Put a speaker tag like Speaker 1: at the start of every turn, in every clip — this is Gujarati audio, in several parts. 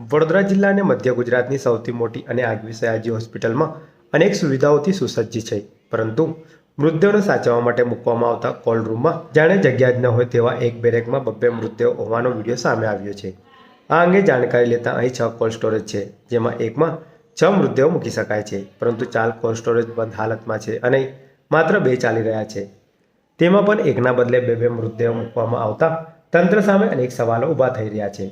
Speaker 1: વડોદરા જિલ્લાને મધ્ય ગુજરાતની સૌથી મોટી અને આગવી સયાજી હોસ્પિટલમાં અનેક સુવિધાઓથી સુસજ્જ છે. પરંતુ મૃતદેહોને સાચવવા માટે મૂકવામાં આવતા કોલ્ડ રૂમમાં જાણે જગ્યા જ ન હોય તેવા એક બેરેકમાં બબ્બે મૃતદેહો હોવાનો વીડિયો સામે આવ્યો છે. આ અંગે જાણકારી લેતા અહીં છ કોલ્ડ સ્ટોરેજ છે, જેમાં એકમાં છ મૃતદેહો મૂકી શકાય છે, પરંતુ ચાર કોલ્ડ સ્ટોરેજ બંધ હાલતમાં છે અને માત્ર બે ચાલી રહ્યા છે. તેમાં પણ એકના બદલે બે બે મૃતદેહો મૂકવામાં આવતા તંત્ર સામે અનેક સવાલો ઊભા થઈ રહ્યા છે.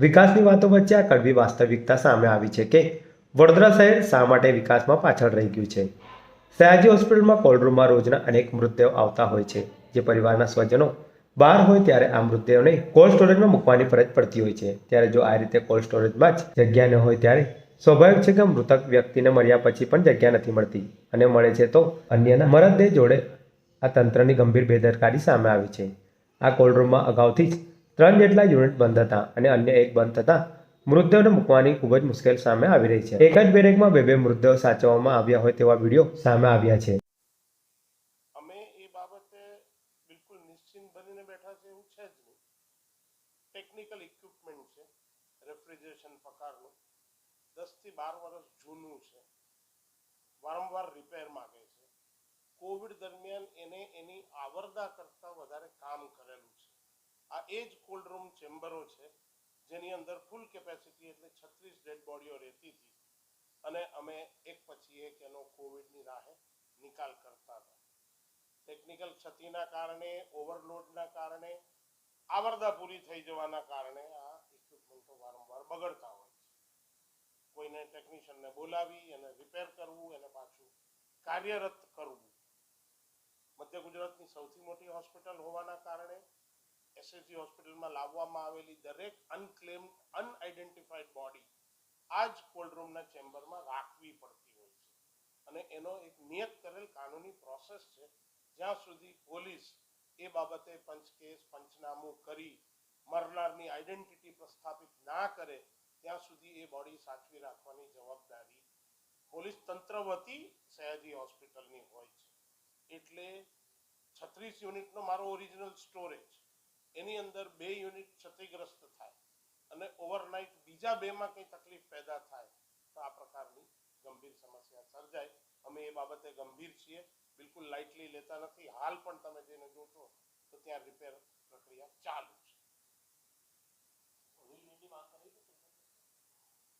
Speaker 1: વિકાસની વાતો વચ્ચે આ કડવી વાસ્તવિકતા સામે આવી છે કે વડોદરા શહેર શા માટે વિકાસમાં પાછળ રહી ગયું છે? સયાજી હોસ્પિટલમાં કોલ્ડરૂમમાં રોજના અનેક મૃતદેહો આવતા હોય છે. જે પરિવારના સ્વજનો બહાર હોય ત્યારે આ મૃતદેહોને કોલ્ડ સ્ટોરેજમાં મૂકવાની ફરજ પડતી હોય છે. ત્યારે જો આ રીતે કોલ્ડ સ્ટોરેજમાં જ જગ્યા ન હોય ત્યારે સ્વાભાવિક છે કે મૃતક વ્યક્તિને મર્યા પછી પણ જગ્યા નથી મળતી. અને મળે છે તો અન્યના મરદદેહ જોડે આ તંત્રની ગંભીર બેદરકારી સામે આવી છે. આ કોલ્ડરૂમમાં અગાઉથી જ ત્રણ જેટલા યુનિટ બંધ હતા અને અન્ય એક બંધ થતાં મૃતદેહને મૂકવાની ખૂબ જ મુશ્કેલ સામે આવી રહી છે. એક જ બેરેકમાં બે બે મૃતદેહ સાચવવામાં આવ્યા હોય તેવા વીડિયો સામે આવ્યા છે.
Speaker 2: અમે એ બાબતે બિલકુલ નિશ્ચિંત બનીને બેઠા છે એવું છે જ નહીં. ટેકનિકલ ઇક્વિપમેન્ટ છે રેફ્રિજરેશન પ્રકારનું દસથી બાર વર્ષ જૂનું છે. વારંવાર રિપેર માગે છે. કોવિડ દરમિયાન એને એની આવરદા કરતાં વધારે કામ કરેલું છે આ એ જ કોલ્ડ રૂમ ચેમ્બરો છે, જેની અંદર ફૂલ કેપેસિટી એટલે છત્રીસ ડેડ બોડીઓ રહેતી હતી. અને અમે એક પછી એક એનો કોવિડની રાહે નિકાલ કરતા હતા. ટેકનિકલ ક્ષતિના કારણે ઓવરલોડના કારણે, આવરદા પૂરી થઈ જવાના કારણે આ ઇક્વિપમેન્ટો વારંવાર બગડતા હોય છે. કોઈને ટેકનિશિયનને બોલાવી અને રિપેર કરવું, એને પાછું કાર્યરત કરવું. મધ્ય ગુજરાતની સૌથી મોટી હોસ્પિટલ હોવાના કારણે એસએસજી હોસ્પિટલમાં લાવવામાં આવેલી દરેક અનક્લેમ અનઆઇડેન્ટિફાઈડ બોડી આ જ કોલ્ડ રૂમના ચેમ્બરમાં રાખવી પડતી હોય છે. અને એનો એક નિયત કરેલ કાનૂની પ્રોસેસ છે, જ્યાં સુધી પોલીસ એ બાબતે પંચકેસ પંચનામું કરી મરનારની આઈડેન્ટિટી પ્રસ્થાપિત ના કરે, ત્યાં સુધી એ બોડી સાચવી રાખવાની જવાબદારી પોલીસ તંત્ર વતી સયાજી હોસ્પિટલની હોય છે. એટલે છત્રીસ યુનિટનો મારો ઓરિજિનલ સ્ટોરેજ એની અંદર બે યુનિટ ક્ષતિગ્રસ્ત થાય અને ઓવરનાઇટ બીજા બેમાં કંઈ તકલીફ પેદા થાય તો આ પ્રકારની ગંભીર સમસ્યા સર્જાય. અમે એ બાબતે ગંભીર છીએ બિલકુલ લાઇટલી લેતા નથી. હાલ પણ તમે જેને જોશો તો ત્યાં રિપેર પ્રક્રિયા ચાલુ છે.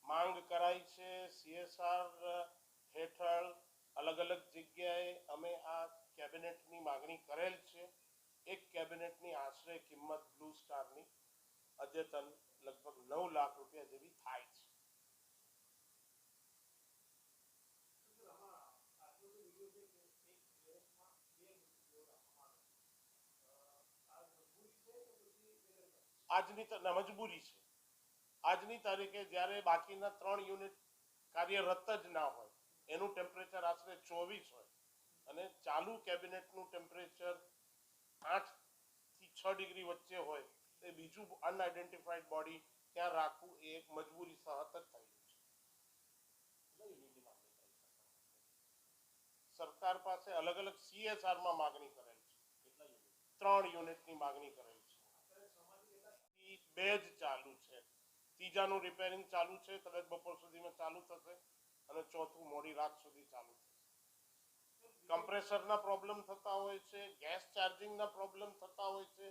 Speaker 2: માંગ કરાઈ છે સીએસઆર હેઠળ. અલગ અલગ જગ્યાએ અમે આ કેબિનેટની માગણી કરેલ છે. એક કેબિનેટની આશરે અદ્યતન લગભગ નવ લાખ રૂપિયા જેવી થાય છે. આજની મજબૂરી છે. આજની તારીખે જ્યારે બાકીના ત્રણ યુનિટ કાર્યરત જ ના હોય, એનું ટેમ્પરેચર આશરે ચોવીસ હોય, અને ચાલુ કેબિનેટનું ટેમ્પરેચર આઠથી છ ડિગ્રી વચ્ચે હોય એ બીજું અનઆઇડેન્ટિફાઈડ બોડી ત્યાં રાખવું એ એક મજબૂરી સહત જ થયું છે. સરકાર પાસે અલગ અલગ સીએસઆરમાં માગણી કરેલ છે. ત્રણ યુનિટની માગણી કરેલ છે. બે જ ચાલુ છે. ત્રીજાનું રિપેરિંગ ચાલુ છે. કદાચ બપોર સુધીમાં ચાલુ થશે અને ચોથું મોડી રાત સુધી ચાલુ થશે. કમ્પ્રેસરના પ્રોબ્લેમ થતા હોય છે. ગેસ ચાર્જિંગના પ્રોબ્લેમ થતા હોય છે.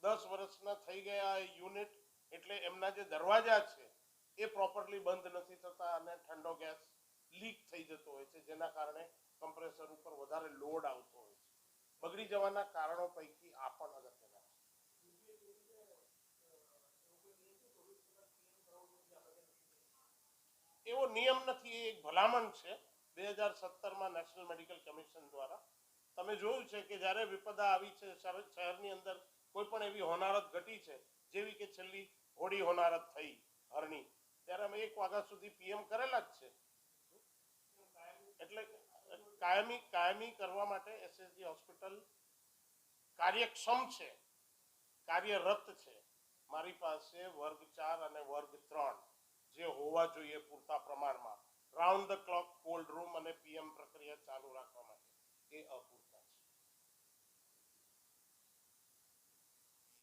Speaker 2: દસ વર્ષના થઈ ગયા યુનિટ, એટલે એમના જે દરવાજા છે, એ પ્રોપરલી બંધ નથી થતા અને ઠંડો ગેસ લીક થઈ જતો હોય છે, જેના કારણે કમ્પ્રેસર ઉપર વધારે લોડ આવતો હોય છે. બગડી જવાના કારણો પૈકી આ પણ અગત્યના છે. એવો નિયમ નથી, એ એક ભલામણ છે, બે હજાર સત્તરમાં નેશનલ મેડિકલ કમિશન દ્વારા. તમે જોયું છે કે જ્યારે વિપદા આવી છે, શહેર- શહેરની અંદર કોઈ પણ એવી હોનારત ઘટી છે, જેવી કે છેલ્લી હોળી હોનારત થઈ હરણી. ત્યારે અમે એક વાગ્યા સુધી પીએમ કરેલા જ છે. એટલે કાયમી કાયમી કરવા માટે એસએસજી હોસ્પિટલ કાર્યક્ષમ છે, કાર્યરત છે. મારી પાસે વર્ગ ચાર અને વર્ગ ત્રણ જે હોવા જોઈએ પૂરતા પ્રમાણમાં. Round the clock cold room અને પીએમ પ્રક્રિયા ચાલુ રાખવા માટે. એ અપૂરતું.